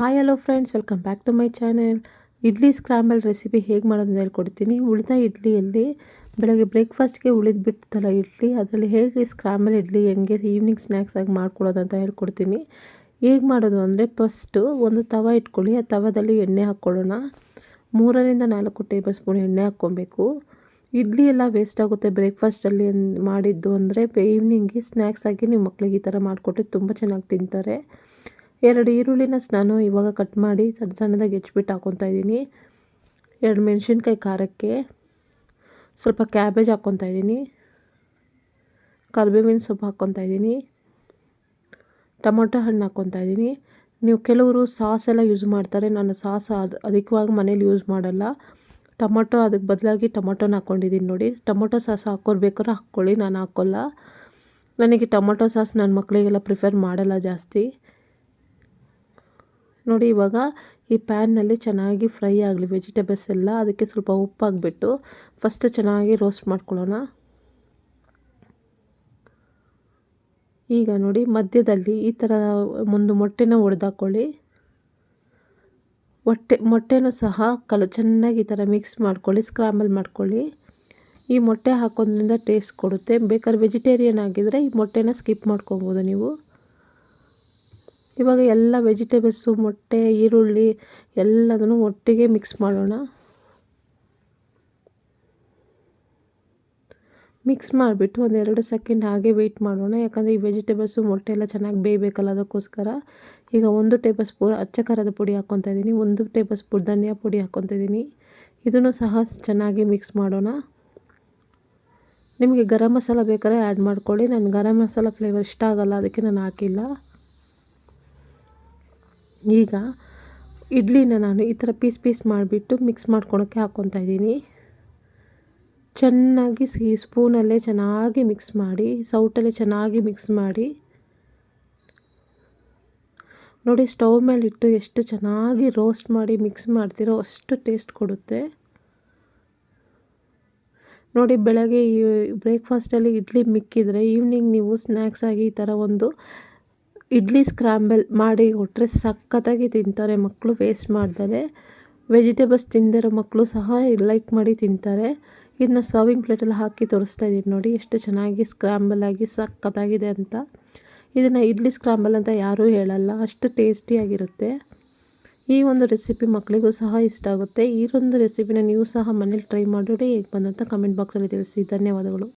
Hi hello friends welcome back to my channel idli scramble recipe ಹೇಗೆ ಮಾಡೋದು ಹೇಳ್ಕೊಡ್ತೀನಿ. ಉಳಿದ ಇಡ್ಲಿಯಲ್ಲಿ ಬೆಳಗ್ಗೆ ಬ್ರೇಕ್ಫಾಸ್ಟ್ಗೆ ಉಳಿದು ಬಿಡ್ತಲ್ಲ ಇಡ್ಲಿ, ಅದರಲ್ಲಿ ಹೇಗೆ ಸ್ಕ್ರಾಂಬಲ್ ಇಡ್ಲಿ, ಹೆಂಗೆ ಈವ್ನಿಂಗ್ ಸ್ನ್ಯಾಕ್ಸ್ ಆಗಿ ಮಾಡ್ಕೊಳ್ಳೋದು ಅಂತ ಹೇಳ್ಕೊಡ್ತೀನಿ. ಹೇಗೆ ಮಾಡೋದು ಅಂದರೆ ಫಸ್ಟು ಒಂದು ತವ ಇಟ್ಕೊಳ್ಳಿ. ಆ ತವದಲ್ಲಿ ಎಣ್ಣೆ ಹಾಕ್ಕೊಳ್ಳೋಣ. ಮೂರರಿಂದ ನಾಲ್ಕು ಟೇಬಲ್ ಸ್ಪೂನ್ ಎಣ್ಣೆ ಹಾಕ್ಕೊಬೇಕು. ಇಡ್ಲಿ ಎಲ್ಲ ವೇಸ್ಟ್ ಆಗುತ್ತೆ ಬ್ರೇಕ್ಫಾಸ್ಟಲ್ಲಿ ಮಾಡಿದ್ದು ಅಂದರೆ ಈವ್ನಿಂಗ್ಗೆ ಸ್ನ್ಯಾಕ್ಸ್ ಆಗಿ ನಿಮ್ಮ ಮಕ್ಕಳಿಗೆ ಈ ಥರ ಮಾಡಿಕೊಟ್ರೆ ತುಂಬ ಚೆನ್ನಾಗಿ ತಿಂತಾರೆ. ಎರಡು ಈರುಳ್ಳಿನ ನಾನು ಇವಾಗ ಕಟ್ ಮಾಡಿ ಸಣ್ಣ ಸಣ್ಣದಾಗಿ ಹೆಚ್ಚಿಬಿಟ್ಟು ಹಾಕ್ಕೊತಾ ಇದ್ದೀನಿ. ಎರಡು ಮೆಣಸಿನ್ಕಾಯಿ ಖಾರಕ್ಕೆ ಸ್ವಲ್ಪ ಕ್ಯಾಬೇಜ್ ಹಾಕ್ಕೊತಾ ಇದ್ದೀನಿ. ಕರ್ಬೇವಿನ ಸೊಪ್ಪು ಹಾಕ್ಕೊತಾ ಇದ್ದೀನಿ. ಟೊಮೊಟೊ ಹಣ್ಣು ಹಾಕ್ಕೊತಾ ಇದ್ದೀನಿ. ನೀವು ಕೆಲವರು ಸಾಸ್ ಎಲ್ಲ ಯೂಸ್ ಮಾಡ್ತಾರೆ. ನಾನು ಸಾಸ್ ಅದು ಅಧಿಕವಾಗಿ ಮನೇಲಿ ಯೂಸ್ ಮಾಡಲ್ಲ. ಟೊಮೊಟೊ ಅದಕ್ಕೆ ಬದಲಾಗಿ ಟೊಮೊಟೊನ ಹಾಕ್ಕೊಂಡಿದ್ದೀನಿ ನೋಡಿ. ಟೊಮೊಟೊ ಸಾಸ್ ಹಾಕ್ಕೊಳ್ಬೇಕಾದ್ರೆ ಹಾಕ್ಕೊಳ್ಳಿ, ನಾನು ಹಾಕ್ಕೊಲ್ಲ ನನಗೆ ಟೊಮೊಟೊ ಸಾಸ್ ನನ್ನ ಮಕ್ಕಳಿಗೆಲ್ಲ ಪ್ರಿಫರ್ ಮಾಡಲ್ಲ ಜಾಸ್ತಿ. ನೋಡಿ ಇವಾಗ ಈ ಪ್ಯಾನ್ನಲ್ಲಿ ಚೆನ್ನಾಗಿ ಫ್ರೈ ಆಗಲಿ ವೆಜಿಟೇಬಲ್ಸ್ ಎಲ್ಲ ಅದಕ್ಕೆ ಸ್ವಲ್ಪ ಉಪ್ಪು ಫಸ್ಟ್ ಚೆನ್ನಾಗಿ ರೋಸ್ಟ್ ಮಾಡ್ಕೊಳ್ಳೋಣ. ಈಗ ನೋಡಿ ಮಧ್ಯದಲ್ಲಿ ಈ ಥರ ಒಂದು ಮೊಟ್ಟೆನ ಒಡೆದಾಕೊಳ್ಳಿ. ಹೊಟ್ಟೆ ಮೊಟ್ಟೆನೂ ಸಹ ಕಲ, ಚೆನ್ನಾಗಿ ಈ ಥರ ಮಿಕ್ಸ್ ಮಾಡ್ಕೊಳ್ಳಿ ಸ್ಕ್ರಾಂಬಲ್ ಮಾಡ್ಕೊಳ್ಳಿ. ಈ ಮೊಟ್ಟೆ ಹಾಕೋದ್ರಿಂದ ಟೇಸ್ಟ್ ಕೊಡುತ್ತೆ. ಬೇಕಾದ್ರೆ ವೆಜಿಟೇರಿಯನ್ ಆಗಿದ್ದರೆ ಈ ಮೊಟ್ಟೆನ ಸ್ಕಿಪ್ ಮಾಡ್ಕೊಬೋದು ನೀವು. ಇವಾಗ ಎಲ್ಲ ವೆಜಿಟೇಬಲ್ಸು ಮೊಟ್ಟೆ, ಈರುಳ್ಳಿ ಎಲ್ಲದನ್ನು ಒಟ್ಟಿಗೆ ಮಿಕ್ಸ್ ಮಾಡೋಣ. ಮಿಕ್ಸ್ ಮಾಡಿಬಿಟ್ಟು ಒಂದೆರಡು ಸೆಕೆಂಡ್ ಹಾಗೆ ವೆಯ್ಟ್ ಮಾಡೋಣ. ಯಾಕಂದರೆ ಈ ವೆಜಿಟೇಬಲ್ಸು ಮೊಟ್ಟೆ ಎಲ್ಲ ಚೆನ್ನಾಗಿ ಬೇಯಬೇಕಲ್ಲ ಅದಕ್ಕೋಸ್ಕರ. ಈಗ ಒಂದು ಟೇಬಲ್ ಸ್ಪೂನ್ ಅಚ್ಚ ಖಾರದ ಪುಡಿ ಹಾಕ್ಕೊತಾ ಇದ್ದೀನಿ. ಒಂದು ಟೇಬಲ್ ಸ್ಪೂನ್ ಧನಿಯಾ ಪುಡಿ ಹಾಕ್ಕೊತಾ ಇದ್ದೀನಿ. ಇದನ್ನು ಸಹ ಚೆನ್ನಾಗಿ ಮಿಕ್ಸ್ ಮಾಡೋಣ. ನಿಮಗೆ ಗರಂ ಮಸಾಲ ಬೇಕಾದ್ರೆ ಆ್ಯಡ್ ಮಾಡ್ಕೊಳ್ಳಿ. ನಾನು ಗರಂ ಮಸಾಲ ಫ್ಲೇವರ್ ಇಷ್ಟ ಆಗೋಲ್ಲ, ಅದಕ್ಕೆ ನಾನು ಹಾಕಿಲ್ಲ. ಈಗ ಇಡ್ಲಿನ ನಾನು ಈ ಥರ ಪೀಸ್ ಪೀಸ್ ಮಾಡಿಬಿಟ್ಟು ಮಿಕ್ಸ್ ಮಾಡ್ಕೊಳೋಕ್ಕೆ ಹಾಕ್ಕೊತಾ ಇದ್ದೀನಿ. ಚೆನ್ನಾಗಿ ಸಿಹಿ ಸ್ಪೂನಲ್ಲೇ ಚೆನ್ನಾಗಿ ಮಿಕ್ಸ್ ಮಾಡಿ, ಸೌಟಲ್ಲೇ ಚೆನ್ನಾಗಿ ಮಿಕ್ಸ್ ಮಾಡಿ. ನೋಡಿ ಸ್ಟವ್ ಮೇಲೆ ಇಟ್ಟು ಎಷ್ಟು ಚೆನ್ನಾಗಿ ರೋಸ್ಟ್ ಮಾಡಿ ಮಿಕ್ಸ್ ಮಾಡ್ತಿರೋ ಅಷ್ಟು ಟೇಸ್ಟ್ ಕೊಡುತ್ತೆ. ನೋಡಿ ಬೆಳಗ್ಗೆ ಬ್ರೇಕ್ಫಾಸ್ಟಲ್ಲಿ ಇಡ್ಲಿ ಮಿಕ್ಕಿದರೆ ಈವ್ನಿಂಗ್ ನೀವು ಸ್ನ್ಯಾಕ್ಸ್ ಆಗಿ ಈ ಥರ ಒಂದು ಇಡ್ಲಿ ಸ್ಕ್ರಾಂಬಲ್ ಮಾಡಿ ಕೊಟ್ಟರೆ ಸಖತ್ತಾಗಿ ತಿಂತಾರೆ. ಮಕ್ಕಳು ವೇಸ್ಟ್ ಮಾಡ್ತಾರೆ. ವೆಜಿಟೇಬಲ್ಸ್ ತಿಂದಿರೋ ಮಕ್ಕಳು ಸಹ ಲೈಕ್ ಮಾಡಿ ತಿಂತಾರೆ. ಇದನ್ನ ಸರ್ವಿಂಗ್ ಪ್ಲೇಟಲ್ಲಿ ಹಾಕಿ ತೋರಿಸ್ತಾ ಇದ್ದೀನಿ ನೋಡಿ, ಎಷ್ಟು ಚೆನ್ನಾಗಿ ಸ್ಕ್ರಾಂಬಲ್ ಆಗಿ ಸಖತ್ತಾಗಿದೆ ಅಂತ. ಇದನ್ನು ಇಡ್ಲಿ ಸ್ಕ್ರಾಂಬಲ್ ಅಂತ ಯಾರೂ ಹೇಳಲ್ಲ, ಅಷ್ಟು ಟೇಸ್ಟಿಯಾಗಿರುತ್ತೆ ಈ ಒಂದು ರೆಸಿಪಿ ಮಕ್ಕಳಿಗೂ ಸಹ ಇಷ್ಟ ಆಗುತ್ತೆ. ಈ ಒಂದು ರೆಸಿಪಿನ ನೀವು ಸಹ ಮನೇಲಿ ಟ್ರೈ ಮಾಡಿ ಹೇಗೆ ಬಂದಂತ ಕಮೆಂಟ್ ಬಾಕ್ಸಲ್ಲಿ ತಿಳಿಸಿ. ಧನ್ಯವಾದಗಳು.